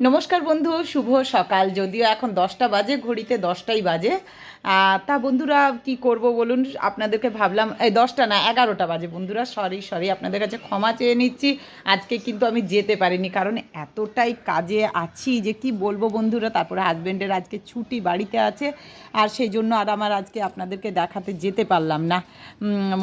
নমস্কার বন্ধু শুভ সকাল। যদিও এখন দশটা বাজে ঘড়িতে দশটাই বাজে। তা বন্ধুরা কি করব বলুন? আপনাদেরকে ভাবলাম, এই দশটা না, এগারোটা বাজে বন্ধুরা সরি সরি আপনাদের কাছে ক্ষমা চেয়ে নিচ্ছি। আজকে কিন্তু আমি যেতে পারিনি, কারণ এতটাই কাজে আছি যে কি বলব বন্ধুরা, তারপরে হাজব্যান্ডের আজকে ছুটি বাড়িতে আছে, আর সেই জন্য আর আমার আজকে আপনাদেরকে দেখাতে যেতে পারলাম না।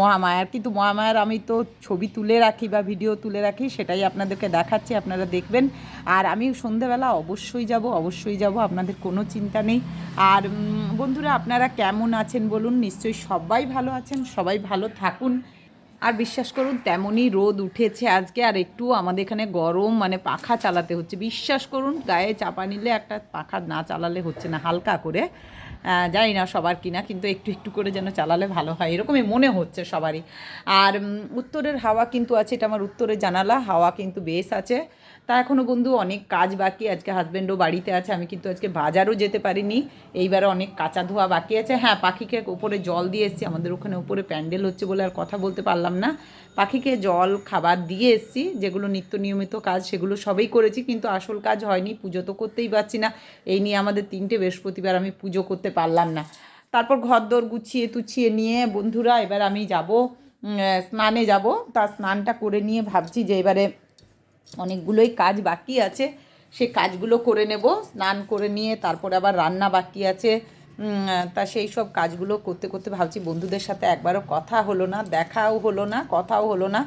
মহামায়ার, কিন্তু মহামায়ার আমি তো ছবি তুলে রাখি বা ভিডিও তুলে রাখি, সেটাই আপনাদেরকে দেখাচ্ছি, আপনারা দেখবেন। আর আমি সন্ধেবেলা অবশ্যই যাব অবশ্যই যাব, আপনাদের কোনো চিন্তা নেই। আর বন্ধুরা আপনারা কেমন আছেন বলুন, নিশ্চয়ই সবাই ভালো আছেন, সবাই ভালো থাকুন। আর বিশ্বাস করুন, তেমনই রোদ উঠেছে আজকে, আর একটু আমাদের এখানে গরম মানে পাখা চালাতে হচ্ছে। বিশ্বাস করুন, গায়ে চাপা নিলে একটা পাখা না চালালে হচ্ছে না, হালকা করে। জানি না সবার কিনা, কিন্তু একটু একটু করে যেন চালালে ভালো হয়, এরকমই মনে হচ্ছে সবারই। আর উত্তরের হাওয়া কিন্তু আছে, এটা আমার উত্তরের জানালা, হাওয়া কিন্তু বেশ আছে। তা এখনও বন্ধু অনেক কাজ বাকি, আজকে হাজব্যান্ডও বাড়িতে আছে, আমি কিন্তু আজকে বাজারও যেতে পারিনি। এইবারে অনেক কাঁচা ধোয়া বাকি আছে। হ্যাঁ পাখিকে উপরে জল দিয়ে এসেছি, আমাদের ওখানে উপরে প্যান্ডেল হচ্ছে বলে আর কথা বলতে পারলাম না। পাখিকে জল, খাবার দিয়ে এসেছি, যেগুলো নিত্য নিয়মিত কাজ, সেগুলো সবই করেছি, কিন্তু আসল কাজ হয়নি, পুজো তো করতেই পারছি না। এই নিয়ে আমাদের তিনটে বৃহস্পতিবার আমি পুজো করতে পারলাম না। তারপর ঘর ঘরদোর গুছিয়ে তুছিয়ে নিয়ে বন্ধুরা, এবার আমি যাব স্নানে যাব। তা স্নানটা করে নিয়ে ভাবছি যে এবারে অনেকগুলোই কাজ বাকি আছে। সে কাজগুলো করে নেব, স্নান করে নিয়ে তারপরে আবার রান্না বাকি আছে। তা সেই সব কাজগুলো করতে করতে ভাবছি বন্ধুদের সাথে একবারও কথা হলো না, দেখাও হলো না, কথাও হলো না।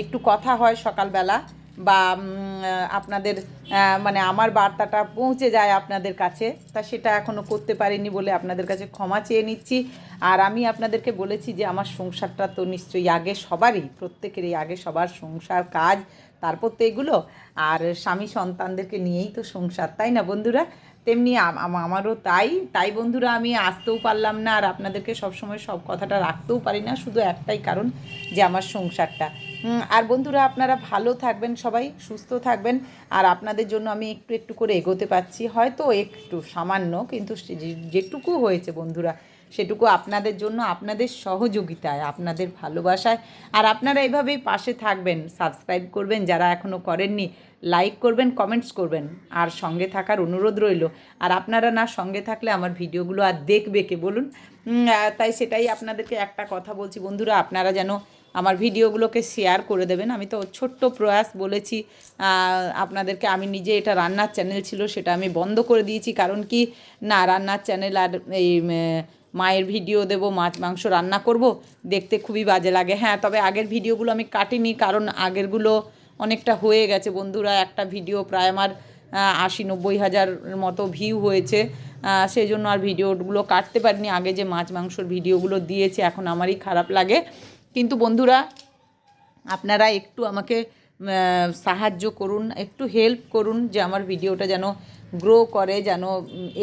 একটু কথা হয় সকালবেলা। বা আপনাদের মানে আমার বার্তাটা পৌঁছে যায় আপনাদের কাছে, তা সেটা এখনও করতে পারিনি বলে আপনাদের কাছে ক্ষমা চেয়ে নিচ্ছি। আর আমি আপনাদেরকে বলেছি যে আমার সংসারটা তো নিশ্চয়ই আগে সবারই, প্রত্যেকেরই আগে সবার সংসার, কাজ, তারপর তো এগুলো। আর স্বামী সন্তানদেরকে নিয়েই তো সংসার, তাই না বন্ধুরা? তেমনি আম- আম- আমারও তাই। তাই বন্ধুরা, আমি আসতেও পারলাম না আর আপনাদেরকে সবসময় সব কথাটা রাখতেও পারি না, শুধু একটাই কারণ যে আমার সংসারটা। আর বন্ধুরা, আপনারা ভালো থাকবেন, সবাই সুস্থ থাকবেন। আর আপনাদের জন্য আমি একটু একটু করে এগোতে পারছি, হয়তো একটু সামান্য, কিন্তু যেটুকু হয়েছে বন্ধুরা, সেটুকু আপনাদের জন্য, আপনাদের সহযোগিতায়, আপনাদের ভালোবাসায়। আর আপনারা এভাবেই পাশে থাকবেন, সাবস্ক্রাইব করবেন, যারা এখনও করেননি, লাইক করবেন, কমেন্টস করবেন। আর সঙ্গে থাকার অনুরোধ রইল, আর আপনারা না সঙ্গে থাকলে আমার ভিডিওগুলো আর দেখবে কে বলুন? তাই সেটাই আপনাদেরকে একটা কথা বলছি, বন্ধুরা, আপনারা যেন আমার ভিডিওগুলোকে শেয়ার করে দেবেন। আমি তো ছোট্ট প্রয়াস বলেছি আপনাদেরকে আমি নিজে এটা রান্নার চ্যানেল ছিল সেটা আমি বন্ধ করে দিয়েছি। কারণ কি? না, রান্নার চ্যানেল আর এই মায়ের ভিডিও দেব, মাছ, মাংস রান্না করব, দেখতে খুবই বাজে লাগে। হ্যাঁ তবে আগের ভিডিওগুলো আমি কাটিনি, কারণ আগেরগুলো অনেকটা হয়ে গেছে। বন্ধুরা, একটা ভিডিও প্রায় আমার আশি নব্বই হাজার মতো ভিউ হয়েছে। সেই জন্য আর ভিডিওগুলো কাটতে পারিনি। আগে যে মাছ, মাংসর ভিডিওগুলো দিয়েছে, এখন আমারই খারাপ লাগে। কিন্তু বন্ধুরা, আপনারা একটু আমাকে সাহায্য করুন, একটু হেল্প করুন যে আমার ভিডিওটা যেন গ্রো করে, যেন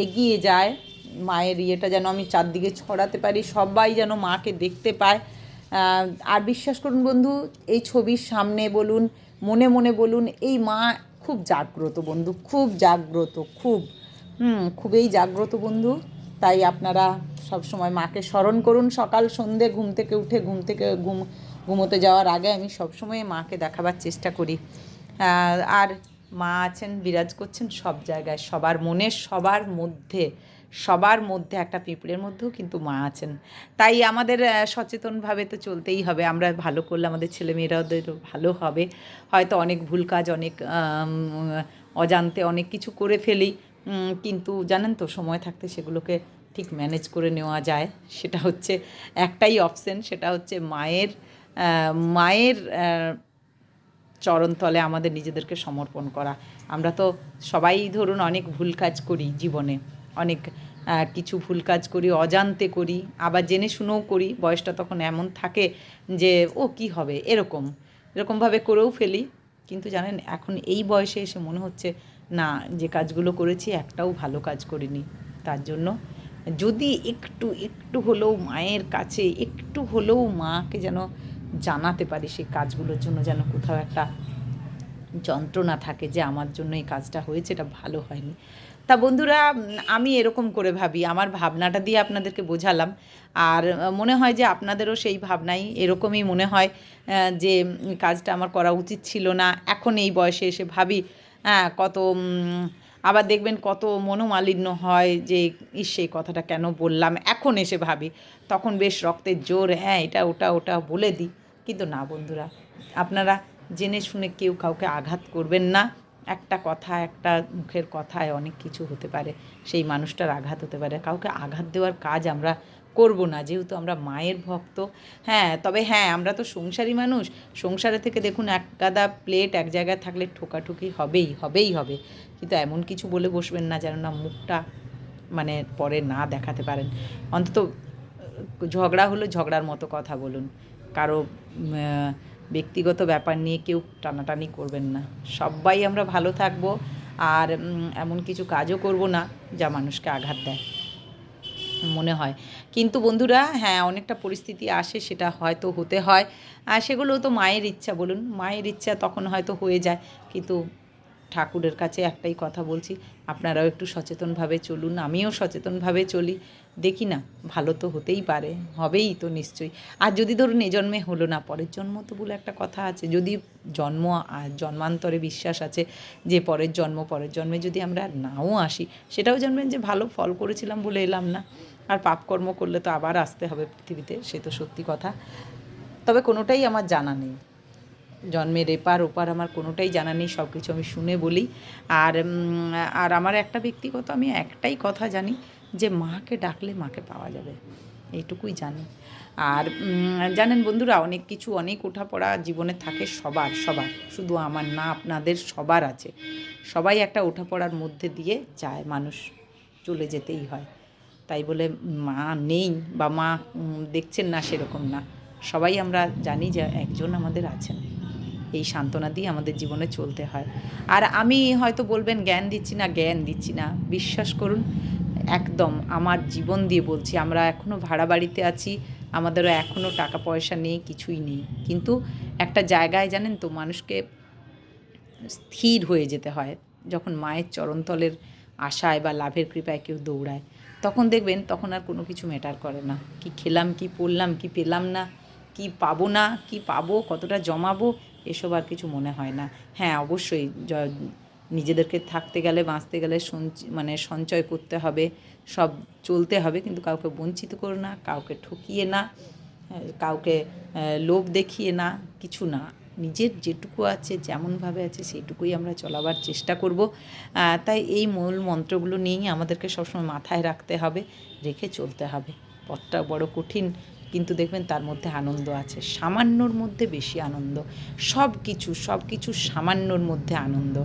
এগিয়ে যায়। মায়ের ইয়েটা যেন আমি চারদিকে ছড়াতে পারি, সবাই যেন মাকে দেখতে পায়। আর বিশ্বাস করুন বন্ধু, এই ছবির সামনে বলুন, মনে মনে বলুন, এই মা খুব জাগ্রত বন্ধু, খুব জাগ্রত, খুব, হুম, খুবই জাগ্রত বন্ধু। তাই আপনারা সব সময় মাকে স্মরণ করুন সকাল, সন্ধে, ঘুম থেকে উঠে, ঘুম থেকে ঘুম, ঘুমোতে যাওয়ার আগে আমি সবসময় মাকে দেখাবার চেষ্টা করি। আর মা আছেন, বিরাজ করছেন সব জায়গায়, সবার মনে, সবার মধ্যে সবার মধ্যে একটা পিঁপড়ের মধ্যেও কিন্তু মা আছেন। তাই আমাদের সচেতনভাবে তো চলতেই হবে, আমরা ভালো করলে আমাদের ছেলেমেয়েরাদেরও ভালো হবে। হয়তো অনেক ভুল কাজ, অনেক অজান্তে অনেক কিছু করে ফেলি। কিন্তু জানেন তো, সময় থাকতে সেগুলোকে ঠিক ম্যানেজ করে নেওয়া যায়। সেটা হচ্ছে একটাই অপশন সেটা হচ্ছে মায়ের মায়ের চরণতলে আমাদের নিজেদেরকে সমর্পণ করা। আমরা তো সবাই ধরুন অনেক ভুল কাজ করি জীবনে, অনেক কিছু ভুল কাজ করি, অজান্তে করি, আবার জেনে শুনেও করি, বয়সটা তখন এমন থাকে যে, ও, কি হবে? এরকম, এরকমভাবে করেও ফেলি। কিন্তু জানেন, এখন এই বয়সে এসে মনে হচ্ছে, না, যে কাজগুলো করেছি একটাও ভালো কাজ করিনি। তার জন্য যদি একটু একটু হলেও মায়ের কাছে, একটু হলেও মাকে যেন জানাতে পারি সেই কাজগুলোর জন্য যেন কোথাও একটা যন্ত্রণা থাকে যে আমার জন্য এই কাজটা হয়েছে, এটা ভালো হয়নি। তা বন্ধুরা, আমি এরকম করে ভাবি, আমার ভাবনাটা দিয়ে আপনাদেরকে বোঝালাম। আর মনে হয় যে আপনাদেরও সেই ভাবনাই এরকমই মনে হয় যে কাজটা আমার করা উচিত ছিল না। এখন এই বয়সে এসে ভাবি হ্যাঁ কত আবার দেখবেন কত মনোমালিন্য হয় যে, ইস, সেই কথাটা কেন বললাম? এখন এসে ভাবি, তখন বেশ রক্তের জোর হ্যাঁ এটা, ওটা ওটা বলে দিই। কিন্তু না বন্ধুরা, আপনারা জেনে শুনে কেউ কাউকে আঘাত করবেন না। একটা কথা, একটা মুখের কথায় অনেক কিছু হতে পারে, সেই মানুষটার আঘাত হতে পারে। কাউকে আঘাত দেওয়ার কাজ আমরা করব না, যেহেতু আমরা মায়ের ভক্ত। হ্যাঁ তবে হ্যাঁ আমরা তো সংসারী মানুষ। সংসারে থেকে দেখুন, এক গাদা প্লেট এক জায়গায় থাকলে ঠোকাঠুকি হবেই হবেই, হবে। কিন্তু এমন কিছু বলে বসবেন না যেন না মুখটা মানে পরে না দেখাতে পারেন। অন্তত ঝগড়া হলো ঝগড়ার মতো কথা বলুন। কারও ব্যক্তিগত ব্যাপার নিয়ে কেউ টানাটানি করবেন না। সবাই আমরা ভালো থাকব আর এমন কিছু কাজও করব না যা মানুষকে আঘাত দেয়, মনে হয়। কিন্তু বন্ধুরা হ্যাঁ অনেকটা পরিস্থিতি আসে, সেটা হয়তো হতে হয়। আর সেগুলো তো মায়ের ইচ্ছা, বলুন। মায়ের ইচ্ছা তখন হয়তো হয়ে যায়। কিন্তু ঠাকুরের কাছে একটাই কথা বলছি, আপনারাও একটু সচেতনভাবে চলুন, আমিও সচেতনভাবে চলি। দেখি না, ভালো তো হতেই পারে, হবেই তো নিশ্চয়ই। আর যদি ধরুন এ জন্মে হলো না, পরের জন্ম তো বলে একটা কথা আছে, যদি জন্ম জন্মান্তরে বিশ্বাস আছে যে পরের জন্ম, পরের জন্মে যদি আমরা নাও আসি, সেটাও জানবেন যে ভালো ফল করেছিলাম বলে এলাম না। আর পাপকর্ম করলে তো আবার আসতে হবে পৃথিবীতে, সে তো সত্যি কথা। তবে কোনোটাই আমার জানা নেই। জন্মের এপার ওপার আমার কোনোটাই জানা নেই সব কিছু আমি শুনে বলি। আর আর আমার একটা ব্যক্তিগত, আমি একটাই কথা জানি যে মাকে ডাকলে মাকে পাওয়া যাবে, এইটুকুই জানি। আর জানেন বন্ধুরা, অনেক কিছু, অনেক ওঠাপড়া জীবনে থাকে সবার সবার। শুধু আমার না, আপনাদের সবার আছে। সবাই একটা ওঠাপড়ার মধ্যে দিয়ে যায়, মানুষ চলে যেতেই হয়। তাই বলে মা নেই বা মা দেখছেন না সেরকম না। সবাই আমরা জানি যে একজন আমাদের আছেন। এই সান্ত্বনা দিয়ে আমাদের জীবনে চলতে হয়। আর আমি হয়তো বলবেন, জ্ঞান দিচ্ছি না, জ্ঞান দিচ্ছি না। বিশ্বাস করুন, একদম আমার জীবন দিয়ে বলছি, আমরা এখনও ভাড়া বাড়িতে আছি, আমাদেরও এখনও টাকা পয়সা নেই, কিছুই নেই। কিন্তু একটা জায়গায় জানেন তো, মানুষকে স্থির হয়ে যেতে হয়। যখন মায়ের চরণতলের আশায় বা লাভের কৃপায় কেউ দৌড়ায়, তখন দেখবেন, তখন আর কোনো কিছু ম্যাটার করে না। কি খেলাম, কি পড়লাম, কি পেলাম না, কি পাবো না, কি পাবো, কতটা জমাবো এসব আর কিছু মনে হয় না। হ্যাঁ অবশ্যই নিজেদেরকে থাকতে গেলে বাঁচতে গেলে মানে সঞ্চয় করতে হবে সব চলতে হবে কিন্তু কাউকে বঞ্চিত করো না কাউকে ঠকিয়ে না হ্যাঁ, কাউকে লোভ দেখিয়ে না কিছু না। নিজের যেটুকু আছে যেমনভাবে আছে সেইটুকুই আমরা চলাবার চেষ্টা করব। তাই এই মূল মন্ত্রগুলো নিয়েই আমাদেরকে সবসময় মাথায় রাখতে হবে রেখে চলতে হবে। পথটা বড় কঠিন কিন্তু দেখবেন তার মধ্যে আনন্দ আছে। সামান্যর মধ্যে বেশি আনন্দ। সব কিছু সব কিছু সামান্যর মধ্যে আনন্দ।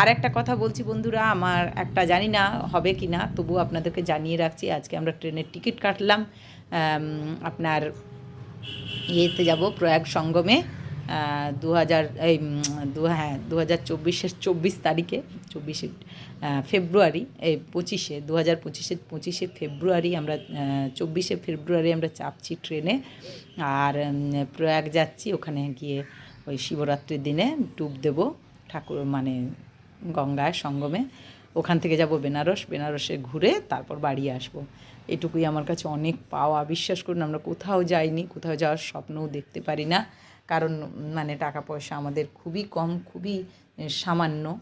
আর একটা কথা বলছি বন্ধুরা, আমার একটা জানি না হবে কি না তবু আপনাদেরকে জানিয়ে রাখছি, আজকে আমরা ট্রেনের টিকিট কাটলাম। আপনার ইয়েতে যাব, প্রয়াগ সঙ্গমে। দু হাজার এই দু হ্যাঁ দু হাজার চব্বিশের চব্বিশ তারিখে, চব্বিশে ফেব্রুয়ারি, এই পঁচিশে দু হাজার পঁচিশে পঁচিশে ফেব্রুয়ারি আমরা চব্বিশে ফেব্রুয়ারি আমরা চাপছি ট্রেনে আর প্রয়াগ যাচ্ছি ওখানে গিয়ে ওই শিবরাত্রির দিনে ডুব দেবো ঠাকুর মানে গঙ্গায় সঙ্গমে। ওখান থেকে যাব বেনারস, বেনারসে ঘুরে তারপর বাড়ি আসব। এটুকুই আমার কাছে অনেক পাওয়া। বিশ্বাস করুন, আমরা কোথাও যাইনি, কোথাও যাওয়ার স্বপ্নও দেখতে পারি না। কারণ মানে টাকা পয়সা আমাদের খুবই কম, খুবই সামান্য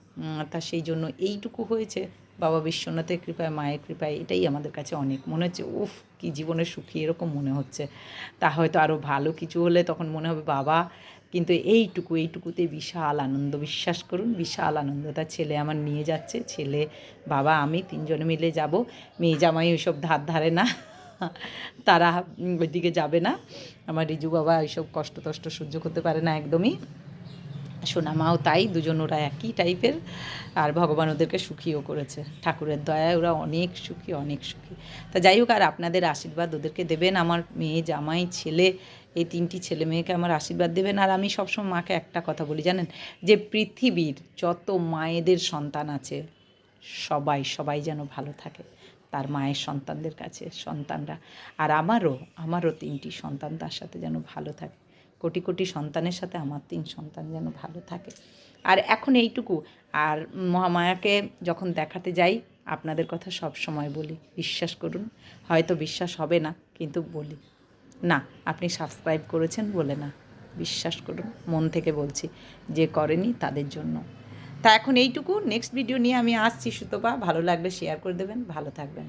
তা সেই জন্য এইটুকু হয়েছে। বাবা বিশ্বনাথের কৃপায়, মায়ের কৃপায় এটাই আমাদের কাছে অনেক। মনে হচ্ছে, উফ, কি জীবনে সুখী এরকম মনে হচ্ছে। তা হয়তো আরও ভালো কিছু হলে তখন মনে হবে, বাবা, কিন্তু এইটুকু, এইটুকুতে বিশাল আনন্দ। বিশ্বাস করুন, বিশাল আনন্দ। তার ছেলে আমার নিয়ে যাচ্ছে, ছেলে, বাবা, আমি তিনজনে মিলে যাব। মেয়ে জামাই ওইসব ধার ধারে না। তারা ওইদিকে যাবে না। আমার রিজু বাবা এইসব কষ্ট টষ্ট সহ্য করতে পারে না একদমই। সোনামাও তাই, দুজন ওরা একই টাইপের। আর ভগবান ওদেরকে সুখীও করেছে। ঠাকুরের দয়ায় ওরা অনেক সুখী অনেক সুখী। তা যাই হোক, আর আপনাদের আশীর্বাদ ওদেরকে দেবেন। আমার মেয়ে, জামাই, ছেলে, এই তিনটি ছেলে মেয়েকে আমার আশীর্বাদ দেবেন। আর আমি সবসময় মাকে একটা কথা বলি, জানেন? যে পৃথিবীর যত মায়েদের সন্তান আছে, সবাই সবাই যেন ভালো থাকে। তার মায়ের সন্তানদের কাছে, সন্তানরা। আর আমারও আমারও তিনটি সন্তান তার সাথে যেন ভালো থাকে। কোটি কোটি সন্তানের সাথে আমার তিন সন্তান যেন ভালো থাকে। আর এখন এইটুকু। আর মহামায়াকে যখন দেখাতে যাই, আপনাদের কথা সব সময় বলি, বিশ্বাস করুন। হয়তো বিশ্বাস হবে না, কিন্তু বলি। না, আপনি সাবস্ক্রাইব করেছেন বলে না। বিশ্বাস করুন, মন থেকে বলছি যে করেনি তাদের জন্য। তা এখন এইটুকু। নেক্সট ভিডিও নিয়ে আমি আসছি সুতপা। ভালো লাগলে শেয়ার করে দেবেন। ভালো থাকবেন।